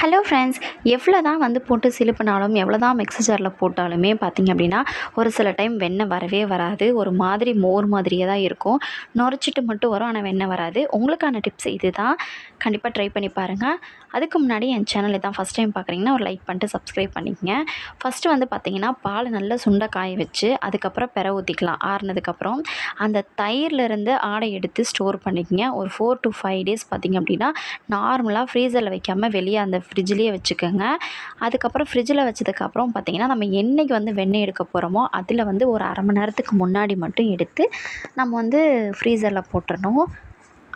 Hello friends எவ்வளோ தான் வந்து போட்டு சிலுப்பினாலும் எவ்வளோ தான் மிக்ஸி ஜாரில் போட்டாலுமே பார்த்திங்க அப்படின்னா ஒரு சில டைம் வெண்ணெய் வரவே வராது. ஒரு மாதிரி மோர் மாதிரியே தான் இருக்கும். நுரைச்சிட்டு மட்டும் வரும் ஆனால் வெண்ணெய் வராது. உங்களுக்கான டிப்ஸ் இது தான் கண்டிப்பாக ட்ரை பண்ணி பாருங்கள் அதுக்கு முன்னாடி என் சேனல் தான் ஃபஸ்ட் டைம் பார்க்குறீங்கன்னா ஒரு லைக் பண்ணிட்டு சப்ஸ்கிரைப் பண்ணிக்கங்க. ஃபஸ்ட்டு வந்து பார்த்திங்கன்னா பால் நல்லா சுண்டை காய வச்சு அதுக்கப்புறம் பெற ஊற்றிக்கலாம் ஆறுனதுக்கப்புறம் அந்த தயிர்லேருந்து ஆடை எடுத்து ஸ்டோர் பண்ணிக்கங்க. ஒரு ஃபோர் டு ஃபைவ் டேஸ் பார்த்திங்க அப்படின்னா நார்மலாக ஃப்ரீசரில் வைக்காமல் வெளியே அந்த ஃப்ரிட்ஜ்லேயே வச்சுக்கோங்க. அதுக்கப்புறம் ஃப்ரிட்ஜில் வச்சதுக்கப்புறம் பார்த்திங்கன்னா நம்ம என்றைக்கு வந்து வெண்ணெய் எடுக்க போகிறோமோ அதில் வந்து ஒரு அரை மணி நேரத்துக்கு முன்னாடி மட்டும் எடுத்து நம்ம வந்து ஃப்ரீசரில் போட்டுடணும்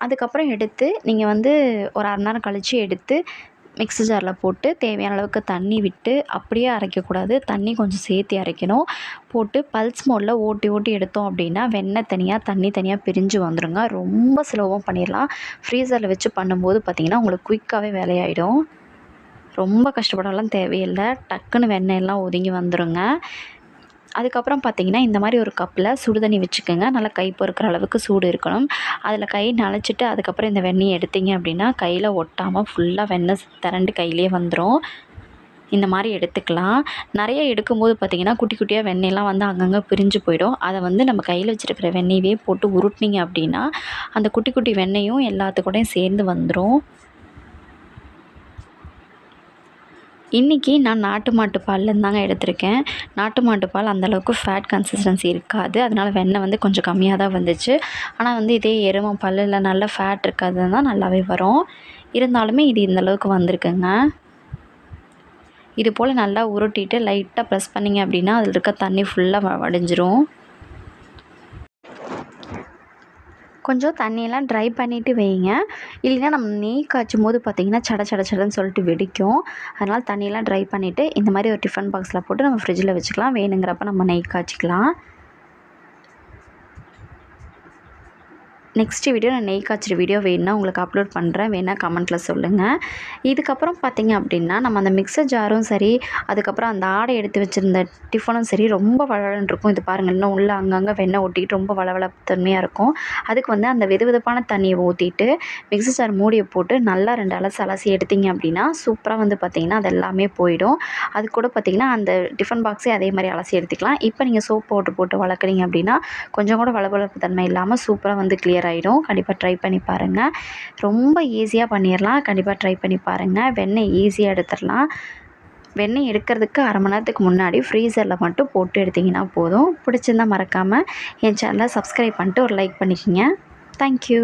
அதுக்கப்புறம் எடுத்து நீங்கள் வந்து ஒரு அரை நேரம் கழித்து எடுத்து மிக்ஸி ஜாரில் போட்டு தேவையான அளவுக்கு தண்ணி விட்டு அப்படியே அரைக்கக்கூடாது. தண்ணி கொஞ்சம் சேர்த்து அரைக்கணும். போட்டு பல்ஸ் மோடில் ஓட்டி ஓட்டி எடுத்தோம் அப்படின்னா வெண்ணெய் தனியாக தண்ணி தனியாக பிரிஞ்சு வந்துடுங்க ரொம்ப சுலபமாக பண்ணிடலாம். ஃப்ரீசரில் வச்சு பண்ணும்போது பார்த்திங்கன்னா உங்களுக்கு குயிக்காகவே வேலையாயிடும். ரொம்ப கஷ்டப்படலாம் தேவையில்லை. டக்குன்னு வெண்ணெயெல்லாம் ஒதுங்கி வந்துடுங்க அதுக்கப்புறம் பார்த்திங்கன்னா இந்த மாதிரி ஒரு கப்பில் சுடு தண்ணி வச்சுக்கோங்க. நல்லா கை பொறுக்கிற அளவுக்கு சூடு இருக்கணும். அதில் கை நனைச்சிட்டு அதுக்கப்புறம் இந்த வெண்ணெயை எடுத்தீங்க அப்படின்னா கையில் ஒட்டாமல் ஃபுல்லாக வெண்ணெய் திரண்டு கையிலே வந்துடும் இந்த மாதிரி எடுத்துக்கலாம். நிறைய எடுக்கும்போது பார்த்திங்கன்னா குட்டி குட்டியாக வெண்ணெய்லாம் வந்து அங்கங்கே பிரிஞ்சு போயிடும். அதை வந்து நம்ம கையில் வச்சுருக்கிற வெண்ணெயவே போட்டு உருட்டினீங்க அப்படின்னா அந்த குட்டி குட்டி வெண்ணெயும் எல்லாத்துக்கூடையும் சேர்ந்து வந்துடும் இன்றைக்கி நான் நாட்டு மாட்டு பால்லேருந்து தாங்க எடுத்திருக்கேன். நாட்டு மாட்டு பால் அந்தளவுக்கு ஃபேட் கன்சிஸ்டன்சி இருக்காது. அதனால் வெண்ணெய் வந்து கொஞ்சம் கம்மியாக தான் வந்துச்சு. ஆனால் வந்து இதே எருமை பால் இல்லை நல்ல ஃபேட் இருக்காது தான் நல்லாவே வரும். இருந்தாலுமே இது இந்தளவுக்கு வந்திருக்குங்க. இது போல் நல்லா உருட்டிட்டு லைட்டாக ப்ரெஸ் பண்ணிங்க அப்படின்னா அதில் இருக்க தண்ணி ஃபுல்லாக வடிஞ்சிரும். கொஞ்சம் தண்ணியெல்லாம் ட்ரை பண்ணிவிட்டு வைங்க. இல்லைன்னா நம்ம நெய் காய்ச்சும் போது பார்த்திங்கன்னா சட சட சடன்னு சொல்லிட்டு வெடிக்கும். அதனால் தண்ணியெல்லாம் ட்ரை பண்ணிவிட்டு இந்த மாதிரி ஒரு டிஃபன் பாக்ஸில் போட்டு நம்ம ஃப்ரிட்ஜில் வச்சுக்கலாம். வேணுங்கிறப்ப நம்ம நெய் காய்ச்சிக்கலாம். நெக்ஸ்ட் வீடியோ நான் நெய் காய்ச்சிற வீடியோ வேணுன்னா உங்களுக்கு அப்லோட் பண்ணுறேன் வேணால் கமெண்ட்டில் சொல்லுங்கள் இதுக்கப்புறம் பார்த்திங்க அப்படின்னா நம்ம அந்த மிக்சர் ஜாரும் சரி அதுக்கப்புறம் அந்த ஆடை எடுத்து வச்சுருந்த டிஃபனும் சரி ரொம்ப வளவலன்னு இருக்கும். இது பாருங்கள் இன்னும் உள்ளே அங்கங்கே வெண்ணெய் ஒட்டிக்கிட்டு ரொம்ப வளவளத்தன்மையாக இருக்கும். அதுக்கு வந்து அந்த வெது வெதுப்பான தண்ணியை ஊற்றிட்டு மிக்சர் ஜார் மூடியை போட்டு நல்லா ரெண்டு அலசி அலசி எடுத்திங்க அப்படின்னா சூப்பராக வந்து பார்த்திங்கன்னா அது எல்லாமே போயிடும். அது கூட பார்த்திங்கன்னா அந்த டிஃபன் பாக்ஸே அதே மாதிரி அலசி எடுத்துக்கலாம். இப்போ நீங்கள் சோப் பவுட்ரு போட்டு வளர்க்குறீங்க அப்படின்னா கொஞ்சம் கூட வளவளப்பு தன்மை இல்லாமல் சூப்பராக வந்து கிளியர் கிளியர் ஆகிடும் கண்டிப்பாக ட்ரை பண்ணி பாருங்கள் ரொம்ப ஈஸியாக பண்ணிடலாம் கண்டிப்பாக ட்ரை பண்ணி பாருங்கள் வெண்ணெய் ஈஸியாக எடுத்துடலாம் வெண்ணெய் எடுக்கிறதுக்கு அரை மணி நேரத்துக்கு முன்னாடி ஃப்ரீசரில் மட்டும் போட்டு எடுத்திங்கன்னா போதும். பிடிச்சிருந்தால் மறக்காமல் என் சேனலை சப்ஸ்கிரைப் பண்ணிட்டு ஒரு லைக் பண்ணிக்கோங்க. தேங்க்யூ